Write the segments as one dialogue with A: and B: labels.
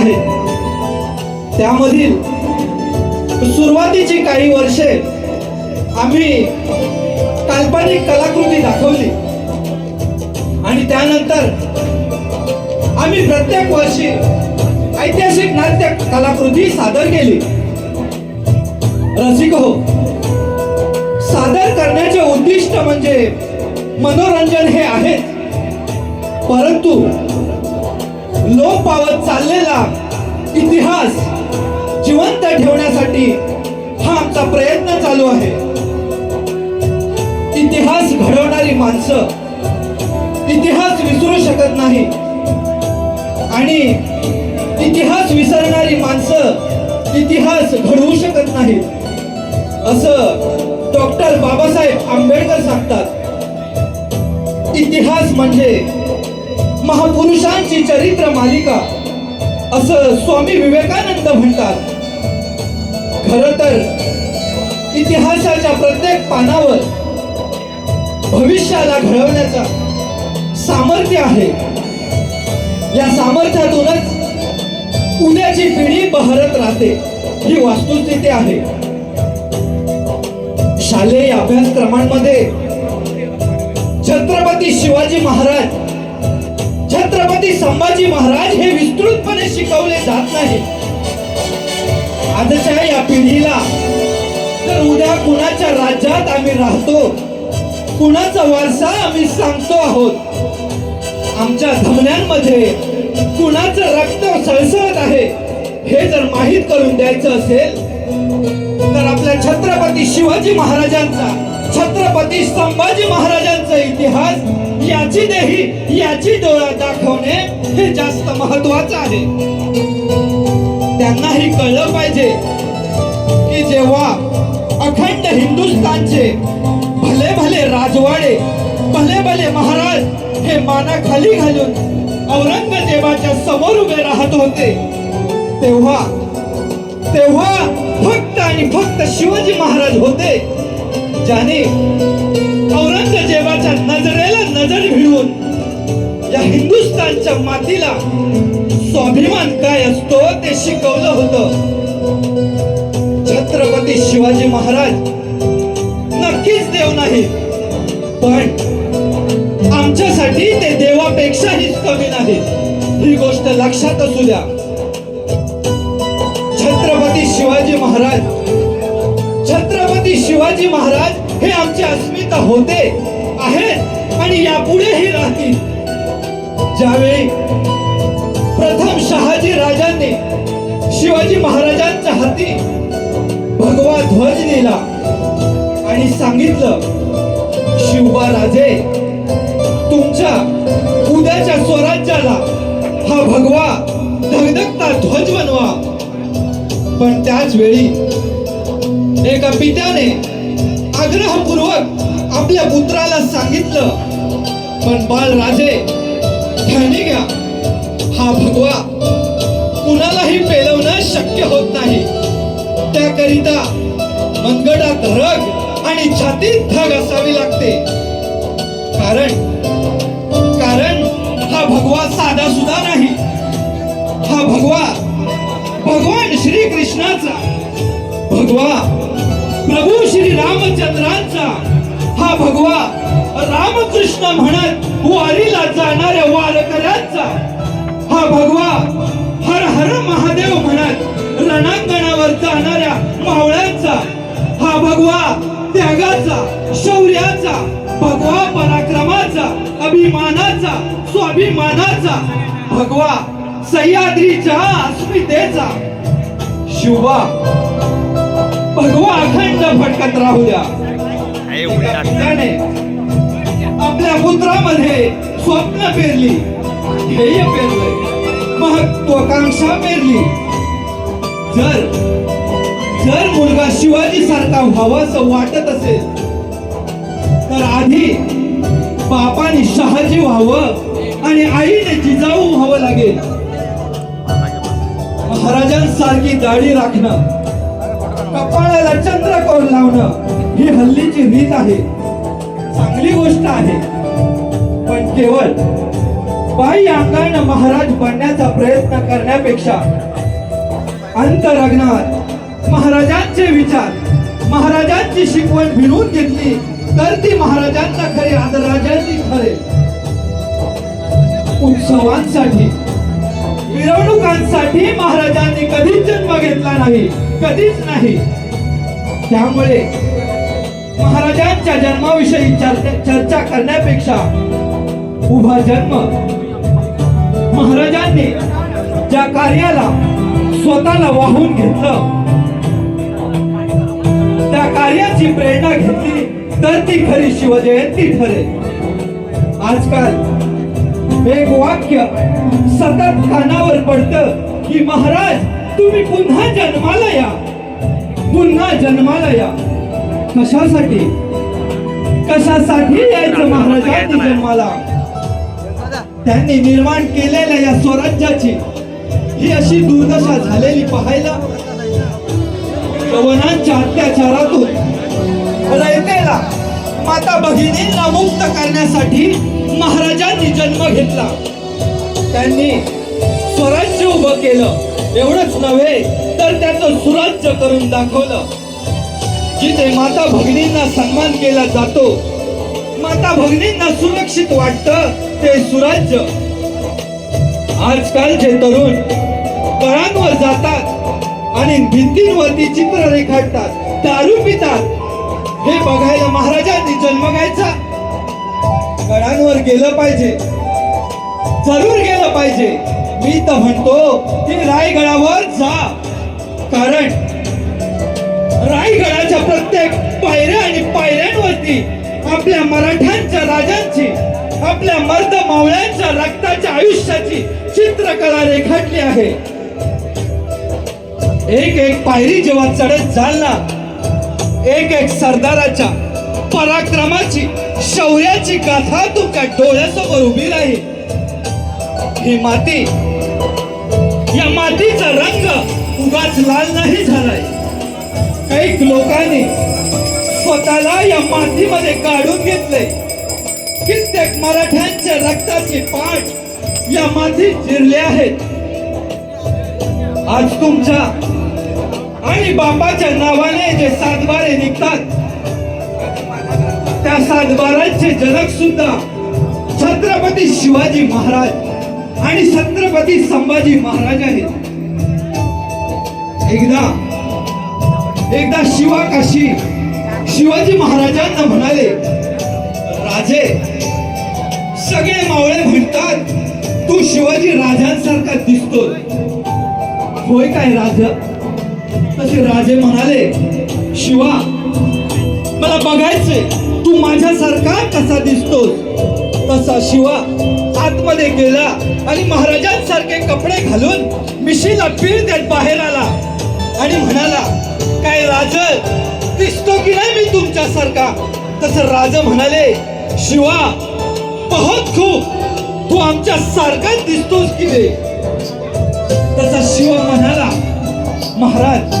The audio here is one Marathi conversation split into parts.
A: आहेत त्यामधील सुरुवातीची काही वर्षे आम्ही काल्पनिक कलाकृती दाखवली. आणि त्यानंतर आम्ही प्रत्येक वर्षी ऐतिहासिक नाट्य कलाकृती सादर केली. रसिक हो. सादर करण्याचे उद्दिष्ट म्हणजे मनोरंजन हे आहे परंतु लोप पावत चाललेला इतिहास जिवंत ठेवण्यासाठी हा आमचा प्रयत्न चालू आहे. इतिहास घडवणारी माणसं इतिहास विसरू शकत नाही. आणि इतिहास विसरणारी माणसं इतिहास घडवू शकत नाहीत. असं डॉक्टर बाबासाहेब आंबेडकर सांगतात. इतिहास म्हणजे महापुरुषांची चरित्र मालिका असं स्वामी विवेकानंद म्हणतात. खर तर इतिहासाच्या प्रत्येक पानावर भविष्याला घडवण्याचा सामर्थ्य आहे. या सामर्थ्यातूनच उद्याची पिढी बहरत राहते ही वास्तुस्थिती आहे. शालेय अभ्यासक्रमांमध्ये छत्रपती शिवाजी महाराज छत्रपती संभाजी महाराज हे विस्तृतपणे शिकवले जात नाही. आजच्या या पिढीला तर उद्या कुणाच्या राज्यात आम्ही राहतो कुणाचा वारसा आम्ही सांगतो आहोत. आमच्या धमन्यांमध्ये कुणाचं रक्त सळसळत आहे हे जर माहीत करून द्यायचं असेल तर आपल्या छत्रपती शिवाजी महाराजांचा छत्रपती संभाजी महाराजांचा इतिहास याची देही याची डोळा दाखवणे हे जास्त महत्वाचं आहे. त्यांनाही कळलं पाहिजे की जेव्हा अखंड हिंदुस्थानचे भले भले राजवाडे भले भले महाराज हे मानाखाली घालून औरंगजेबाच्या समोर उभे राहत होते तेव्हा तेव्हा फक्त आणि फक्त शिवाजी महाराज होते ज्याने औरंगजेबाच्या नजर भिडून या हिंदुस्थानच्या मातीला स्वाभिमान काय असतो ते शिकवलं होतं. छत्रपती शिवाजी महाराज नक्कीच देव नाही पण आमच्यासाठी ते देवापेक्षाही कमी नाही. ही गोष्ट लक्षात असू द्या. छत्रपती शिवाजी महाराज छत्रपती शिवाजी महाराज हे आमचे अस्मिता होते आहेत. आणि यापुढेही राहतील. ज्यावेळी प्रथम शहाजी राजांनी शिवाजी महाराजांच्या हाती भगवा ध्वज दिला आणि सांगितलं शिवबा राजे तुमच्या उद्याच्या स्वराज्याला हा भगवा धगधगता ध्वज बनवा. पण त्याच वेळी एका पित्याने आग्रहपूर्वक आपल्या पुत्राला सांगितलं पण बाल राजे ध्यानी घ्या. हा भगवा कुणालाही पेलवणं शक्य होत नाही. त्याकरिता मनगडात रग आणि छातीत धग असावी लागते. कारण कारण हा भगवा साधा सुद्धा नाही. हा भगवा भगवान श्री कृष्णाचा भगवा प्रभू श्री रामचंद्र रामकृष्ण म्हणत वारीला जाणाऱ्या वारकऱ्यांचा. हा भगवा हर हर महादेव म्हणत रणांगणावर जाणाऱ्या मावळ्यांचा. हा भगवा त्यागाचा शौर्याचा भगवा पराक्रमाचा अभिमानाचा स्वाभिमानाचा. भगवा सह्याद्रीच्या अस्मितेचा. शिवा भगवा अखंड फटकत राहू द्या. आपल्या पुत्रामध्ये स्वप्न पेरली ध्येय पेरले महत्वाकांक्षा पेरली. जर जर मुलगा शिवाजी सारखा व्हावाचं वाटत असेल तर आधी बापाने शहाजी व्हावं आणि आईने जिजाऊ व्हावं लागेल. महाराजांसारखी दाढी राखणं कपाळाला चंद्रकोर लावणं ही हल्लीची रीत आहे. चांगली गोष्ट आहे. पण केवळ बाई अंगानं महाराज बनण्याचा प्रयत्न करण्यापेक्षा अंतरंगणात महाराजांचे विचार महाराजांची शिकवण भिनून घेतली तर ती महाराजांना खरे आदराजांनी ठरेल. उत्सवांसाठी मिरवणुकांसाठी महाराजांनी कधीच जन्म घेतला नाही कधीच नाही. त्यामुळे महाराजांच्या जन्माविषयी चर्चा चर्चा करण्यापेक्षा उभा जन्म महाराजांनी ज्या कार्याला स्वतःला वाहून घेतलं त्या कार्याची प्रेरणा घेतली तर ती खरी शिवजयंती ठरेल. आजकाल एक वाक्य सतत कानावर पडतं की महाराज तुम्ही पुन्हा जन्माला या. पुन्हा जन्माला या. कशासाठी? कशासाठी यायचं महाराजांनी जन्माला? त्यांनी निर्माण केलेल्या या स्वराज्याची ही अशी दुर्दशा झालेली पाहायला यवनांच्या अत्याचारातून रयतेला माता भगिनींना मुक्त करण्यासाठी महाराजांनी जन्म घेतला. त्यांनी स्वराज्य उभं केलं. एवढंच नव्हे तर त्याचं सुराज्य करून दाखवलं. जिथे माता भगिनींना सन्मान केला जातो माता भगिनींना सुरक्षित वाटतं ते सुराज्य. आजकालचे तरुण तळांवर जातात आणि भिंतींवरती चित्र रेखाटतात दारू पितात. हे बघायला महाराजांनी जन्म घ्यायचा. गडांवर गेलं पाहिजे. जरूर गेलं पाहिजे. मी तर म्हणतो की रायगडावर जा. कारण रायगडाच्या प्रत्येक पायऱ्या आणि पायऱ्यांवरती आपल्या मराठ्यांच्या राजांची आपल्या मर्द मावळ्यांच्या रक्ताच्या आयुष्याची चित्रकला रेखाटली आहे. एक एक पायरी जेव्हा चढत जाल ना एक एक सरदाराच्या पराक्रमाची शौर्याची गाथा तुमच्या डोळ्यासमोर उभी राहील ही माती या मातीचा रंग उगाच लाल नाही झालाय. काही लोकांनी स्वतःला या मातीमध्ये काढून घेतले कित्येक मराठ्यांच्या रक्ताचे पाठ या मातीत जिरले आहेत. आज तुमच्या आणि बापाच्या नावाने जे सातबारे निघतात त्या सातबारांचे जनक सुद्धा छत्रपती शिवाजी महाराज आणि छत्रपती संभाजी महाराज आहेत. एकदा एकदा शिवा काशी. शिवाजी महाराजांना म्हणाले राजे सगळे मावळे म्हणतात तू शिवाजी राजांसारखा दिसतोय होय काय राजा? तसे राजे म्हणाले शिवा मला बघायचंय तू माझ्यासारखा कसा दिसतोस? तसा शिवा आतमध्ये गेला आणि महाराजांसारखे कपडे घालून मिशीला पीळ त्यात बाहेर आला आणि म्हणाला काय राज? दिसतो की नाही मी तुमच्यासारखा? तस राज म्हणाले शिवा पहत खूप. तू आमच्या सारखाच दिसतोस की रे. तसा शिव म्हणाला महाराज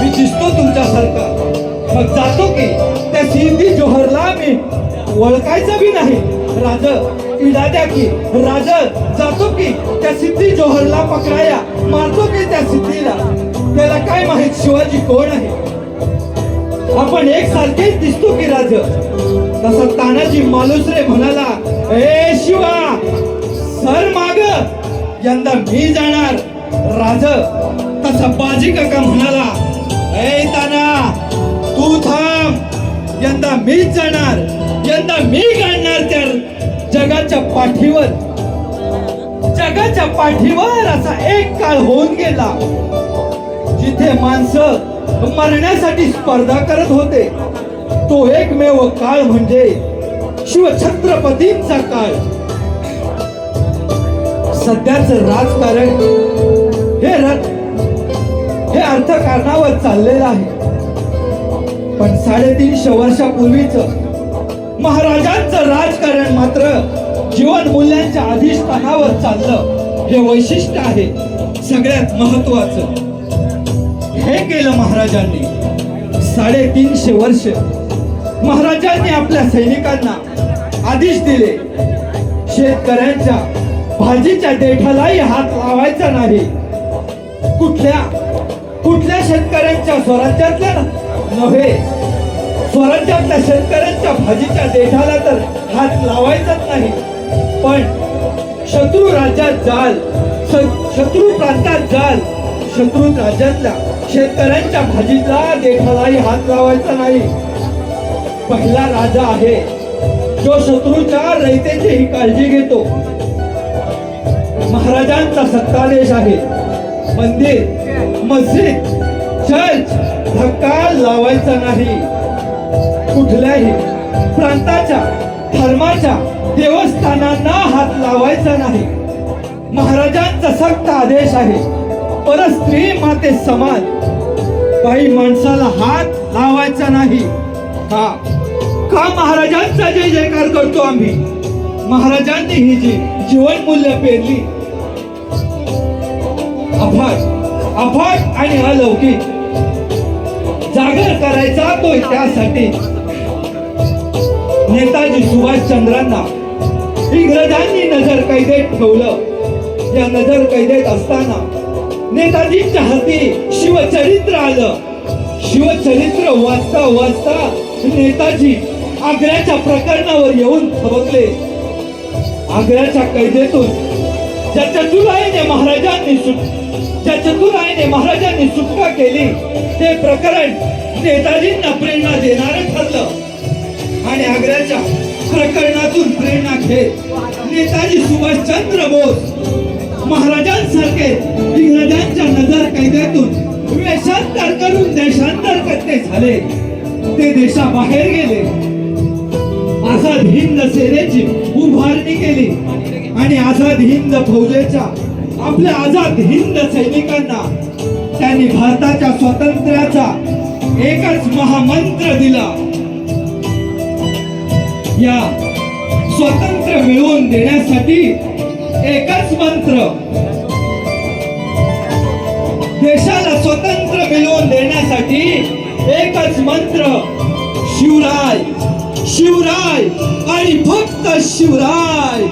A: मी दिसतो तुमच्यासारखा. मग जातो की त्या सिंधी जोहरला मी ओळखायचं बी नाही. राज इडा द्या की. राज जातो की त्या सिद्धी जोहरला पकडाया. मारतो की त्या सिद्धीला त्याला काय माहीत शिवाजी कोण आहे? आपण एक सारखेच दिसतो की राज. तसा तानाजी मालुसरे म्हणाला ए शिवा सर माग. यंदा मी जाणार. राज तसा बाजी काका म्हणाला ए ताना तू थांब. यंदा मीच जाणार. यंदा मी काढणार त्या जगाच्या पाठीवर. जगाच्या पाठीवर असा एक काळ होऊन गेला. जिथे माणसं मरण्यासाठी स्पर्धा करत होते तो एकमेव काळ म्हणजे शिवछत्रपतींचा काळ. सध्याच राजकारण हे रथ हे अर्थकारणावर चाललेलं आहे. पण साडेतीनशे वर्षापूर्वीच महाराजांचं राजकारण मात्र जीवन मूल्यांच्या अधिष्ठानावर चाललं हे वैशिष्ट्य आहे सगळ्यात महत्वाचं हे केलं महाराजांनी. साडेतीनशे वर्ष. महाराजांनी आपल्या सैनिकांना आदेश दिले. शेतकऱ्यांच्या भाजीच्या देठालाही हात लावायचा नाही. कुठल्या कुठल्या शेतकऱ्यांच्या स्वराज्यातल्या नव्हे. स्वराज्यातल्या शेतकऱ्यांच्या भाजीच्या देठाला तर हात लावायचाच नाही. पण शत्रू राज्यात जाल. श- शत्रू प्रांतात जाल. शत्रू राज्यातल्या शेतकऱ्यांच्या भाजीला देठालाही हात लावायचा नाही. पहिला राजा आहे. जो शत्रूच्या रयतेचीही काळजी घेतो. महाराजांचा सत्तादेश आहे. मंदिर मस्जिद चर्च धक्का लावायचा नाही. कुठल्याही प्रांताच्या धर्माच्या देवस्थानांना हात लावायचा नाही. महाराजांचा सक्त आदेश आहे. परस्त्री माते समान. काही माणसाला हात लावायचा नाही. का का महाराजांचा जय जयकार करतो आम्ही? महाराजांनी ही जी जीवन मूल्य पेरली. अफाट अफाट आणि अलौकिक. जागर करायचा तो त्यासाठी नेताजी सुभाषचंद्रांना इंग्रजांनी नजर कैदेत ठेवलं. या नजर कैदेत असताना नेताजींच्या हाती शिवचरित्र आलं. शिवचरित्र वाचता वाचता नेताजी आग्र्याच्या प्रकरणावर येऊन थबकले. आग्र्याच्या कैदेतून ज्या चतुराईने महाराजांनी सुट ज्या चतुराईने महाराजांनी सुटका केली ते प्रकरण नेताजींना प्रेरणा देणार ठरलं. आणि आग्र्याच्या प्रकरणातून प्रेरणा घेत नेताजी सुभाषचंद्र बोस नजर कैद्यातून वेषांतर करून देशांतर करते झाले. ते देशाबाहेर गेले. आझाद हिंद सेनेची उभारणी केली. आणि आझाद हिंद फौजेच्या आपल्या आझाद हिंद सैनिकांना त्यांनी भारताच्या स्वातंत्र्याचा एकच महामंत्र दिला. या स्वातंत्र्य मिळवून देण्यासाठी एकच मंत्र देशाला स्वतंत्र मिळवून देण्यासाठी एकच मंत्र शिवराय. शिवराय आणि फक्त शिवराय.